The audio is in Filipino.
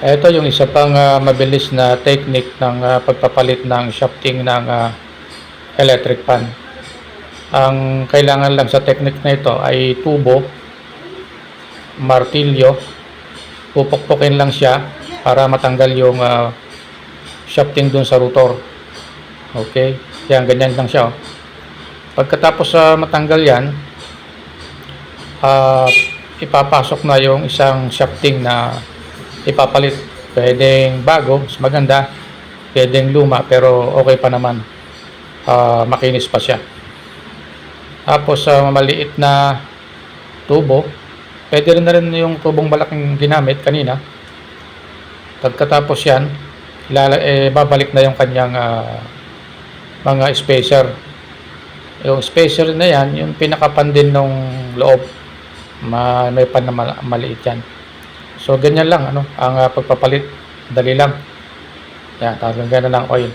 Ito yung isa pang ah, mabilis na technique ng ah, pagpapalit ng shafting ng ah, electric fan. Ang kailangan lang sa technique na ito ay tubo, martilyo, pupukpukin lang siya para matanggal yung ah, shafting dun sa rotor. Okay? Yan, ganyan lang siya. oh. Pagkatapos sa matanggal yan, ah, ipapasok na yung isang shafting na ipapalit. Pwedeng bago, mas maganda. Pwedeng luma, pero okay pa naman. Ah, makinis pa siya. Tapos sa maliit na tubo, pwede rin na rin yung tubong malaking ginamit kanina. Pagkatapos yan, ilala, eh, babalik na yung kanyang ah, mga spacer. Yung spacer na yan, yung pinakapan din ng loob, ma may pan na maliit yan. So, ganyan lang, ano, ang ah, pagpapalit. Dali lang. Yan, tatanggal na ng oil.